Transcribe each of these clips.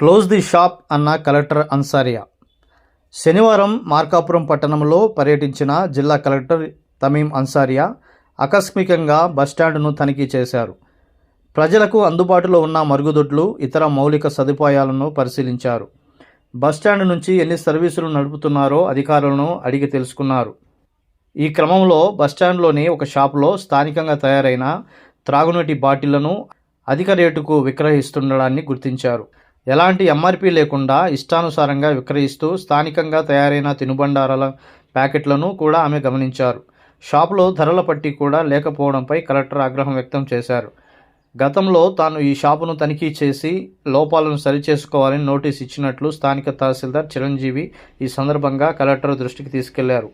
Close the shop అన్న collector Ansariya. శనివారం మార్కాపురం పట్టణంలో పర్యటించిన జిల్లా కలెక్టర్ తమీం అన్సారియా ఆకస్మికంగా బస్టాండ్ను తనిఖీ చేశారు. ప్రజలకు అందుబాటులో ఉన్న మరుగుదొడ్లు ఇతర మౌలిక సదుపాయాలను పరిశీలించారు. బస్టాండ్ నుంచి ఎన్ని సర్వీసులు నడుపుతున్నారో అధికారులను అడిగి తెలుసుకున్నారు. ఈ క్రమంలో బస్టాండ్లోని ఒక షాపులో స్థానికంగా తయారైన త్రాగునీటి బాటిళ్ళను అధిక రేటుకు విక్రయిస్తుండడాన్ని గుర్తించారు. ఎలాంటి ఎంఆర్పి లేకుండా ఇష్టానుసారంగా విక్రయిస్తూ స్థానికంగా తయారైన తినుబండారాల ప్యాకెట్లను కూడా ఆమె గమనించారు. షాపులో ధరల పట్టి కూడా లేకపోవడంపై కలెక్టర్ ఆగ్రహం వ్యక్తం చేశారు. గతంలో తాను ఈ షాపును తనిఖీ చేసి లోపాలను సరిచేసుకోవాలని నోటీస్ ఇచ్చినట్లు స్థానిక తహసీల్దార్ చిరంజీవి ఈ సందర్భంగా కలెక్టర్ దృష్టికి తీసుకెళ్ళారు.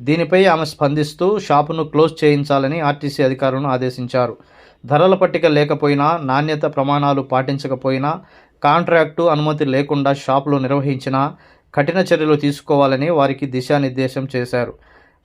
దీనిపై ఆమె స్పందిస్తూ షాపును క్లోజ్ చేయించాలని ఆర్టీసీ అధికారులను ఆదేశించారు. ధరల పట్టిక లేకపోయినా నాణ్యత ప్రమాణాలు పాటించకపోయినా కాంట్రాక్టు అనుమతి లేకుండా షాపులు నిర్వహించినా కఠిన చర్యలు తీసుకోవాలని వారికి దిశానిర్దేశం చేశారు.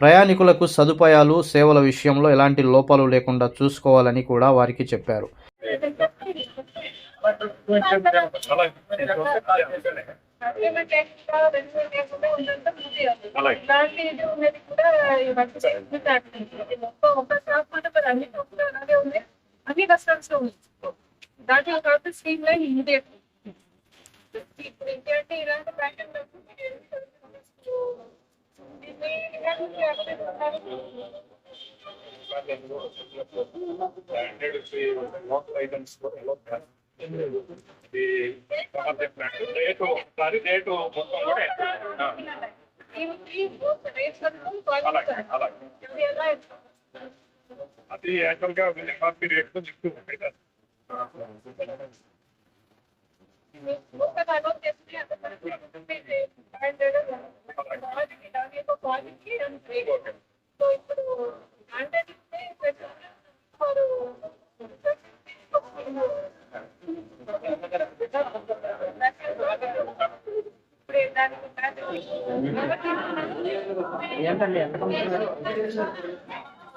ప్రయాణికులకు సదుపాయాలు సేవల విషయంలో ఎలాంటి లోపాలు లేకుండా చూసుకోవాలని కూడా వారికి చెప్పారు. అలాగే. అన్ని రెస్టారెంట్స్ లో ఉంది దాంట్లో కాబట్టి స్ట్రీమ్ లైన్ ఇమీడియట్ ఇప్పుడు ఏంటంటే ఇలాంటి ప్యాటర్న్ ఐటమ్స్ ఇది రేటు ఒకసారి రేటు మొత్తం కూడా ఆ, అలాగే అలాగే ఎలా అది యాక్చువల్ గా ఎంఆర్పి రేట్ నుంచి ఎక్కువ ఉంటాయి కదా.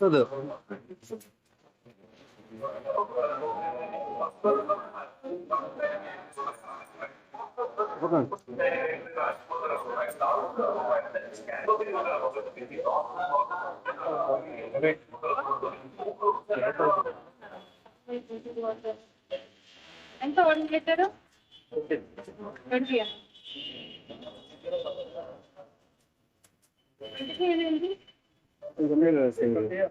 సో ఇప్పుడు అంటే ఎంత వన్ లీటరు 那个那个谁